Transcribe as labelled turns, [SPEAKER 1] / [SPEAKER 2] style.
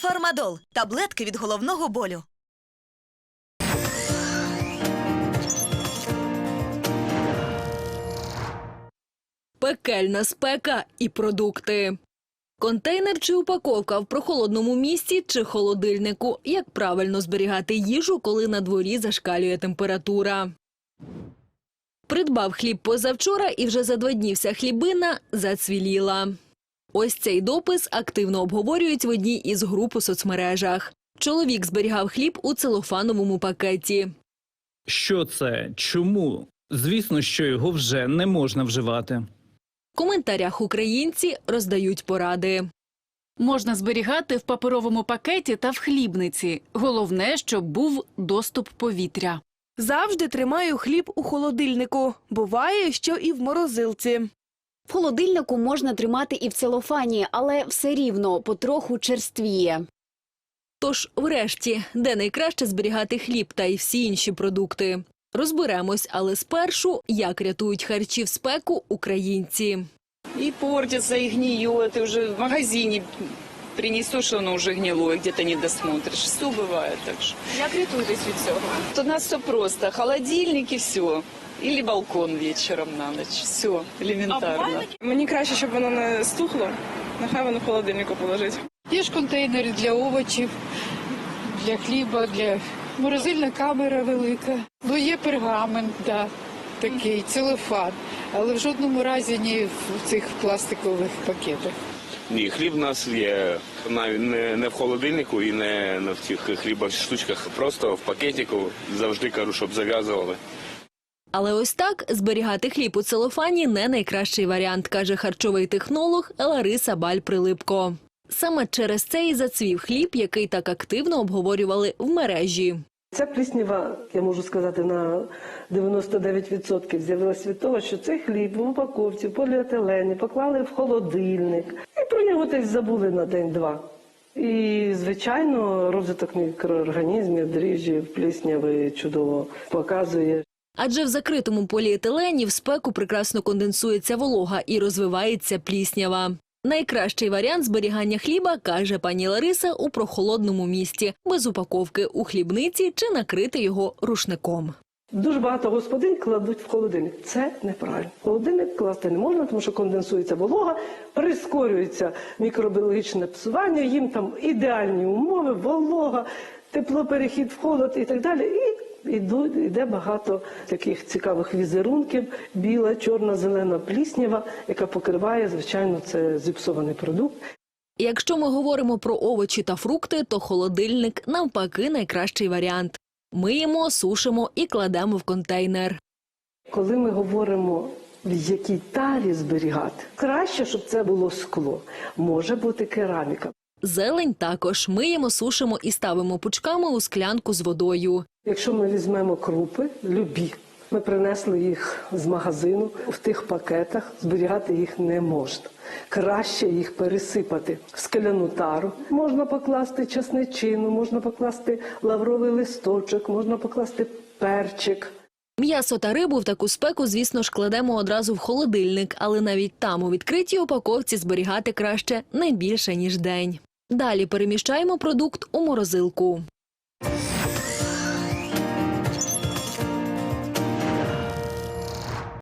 [SPEAKER 1] Фармадол таблетки від головного болю.
[SPEAKER 2] Пекельна спека і продукти. Контейнер чи упаковка в прохолодному місці чи холодильнику. Як правильно зберігати їжу, коли на дворі зашкалює температура. Придбав хліб позавчора і вже за два дні вся хлібина зацвіліла. Ось цей допис активно обговорюють в одній із груп у соцмережах. Чоловік зберігав хліб у целофановому пакеті.
[SPEAKER 3] Що це? Чому? Звісно, що його вже не можна вживати.
[SPEAKER 2] В коментарях українці роздають поради.
[SPEAKER 4] Можна зберігати в паперовому пакеті та в хлібниці. Головне, щоб був доступ повітря.
[SPEAKER 5] Завжди тримаю хліб у холодильнику. Буває, що і в морозилці.
[SPEAKER 6] В холодильнику можна тримати і в целофані, але все рівно потроху черствіє.
[SPEAKER 2] Тож, врешті, де найкраще зберігати хліб та й всі інші продукти. Розберемось, але спершу, як рятують харчі в спеку українці.
[SPEAKER 7] И портится, и гниет, и уже в магазине принесешь, оно уже гнилое, где-то не досмотришь. Все бывает так что.
[SPEAKER 4] Як рятуєтесь від цього?
[SPEAKER 7] Вот у нас все просто. Холодильник и все. Или балкон вечером на ночь. Все, элементарно.
[SPEAKER 5] Мені краще, щоб воно не стухло. Нехай воно в холодильнику положить.
[SPEAKER 8] Є ж контейнери для овочів, для хліба, для морозильна камера велика. Ну, є пергамент, да, такий, целофан, але в жодному разі не в цих пластикових пакетах.
[SPEAKER 9] Ні, хліб у нас є навіть не, не в холодильнику і не, не в цих хлібах штучках, просто в пакетику. Завжди кажу, щоб зав'язували.
[SPEAKER 2] Але ось так зберігати хліб у целофані не найкращий варіант, каже харчовий технолог Лариса Баль-Прилипко. Саме через це і зацвів хліб, який так активно обговорювали в мережі.
[SPEAKER 10] Ця пліснява, я можу сказати, на 99% з'явилася від того, що цей хліб в упаковці, в поліетилені поклали в холодильник і про нього десь забули на день-два. І, звичайно, розвиток мікроорганізмів, дріжджів, плісняви чудово показує.
[SPEAKER 2] Адже в закритому поліетилені в спеку прекрасно конденсується волога і розвивається пліснява. Найкращий варіант зберігання хліба, каже пані Лариса, у прохолодному місці, без упаковки у хлібниці чи накрити його рушником.
[SPEAKER 10] Дуже багато господин кладуть в холодильник. Це неправильно. В холодильник класти не можна, тому що конденсується волога, прискорюється мікробіологічне псування, їм там ідеальні умови, волога, теплоперехід в холод і так далі. І йде багато таких цікавих візерунків: біла, чорна, зелена пліснява, яка покриває, звичайно, це зіпсований продукт.
[SPEAKER 2] Якщо ми говоримо про овочі та фрукти, то холодильник навпаки найкращий варіант. Миємо, сушимо і кладемо в контейнер.
[SPEAKER 10] Коли ми говоримо, в якій тарі зберігати, краще, щоб це було скло. Може бути кераміка.
[SPEAKER 2] Зелень також миємо, сушимо і ставимо пучками у склянку з водою.
[SPEAKER 10] Якщо ми візьмемо крупи, любі, ми принесли їх з магазину в тих пакетах, зберігати їх не можна. Краще їх пересипати в скляну тару. Можна покласти часничину, можна покласти лавровий листочок, можна покласти перчик.
[SPEAKER 2] М'ясо та рибу в таку спеку, звісно ж, кладемо одразу в холодильник, але навіть там у відкритій упаковці зберігати краще не більше ніж день. Далі переміщаємо продукт у морозилку.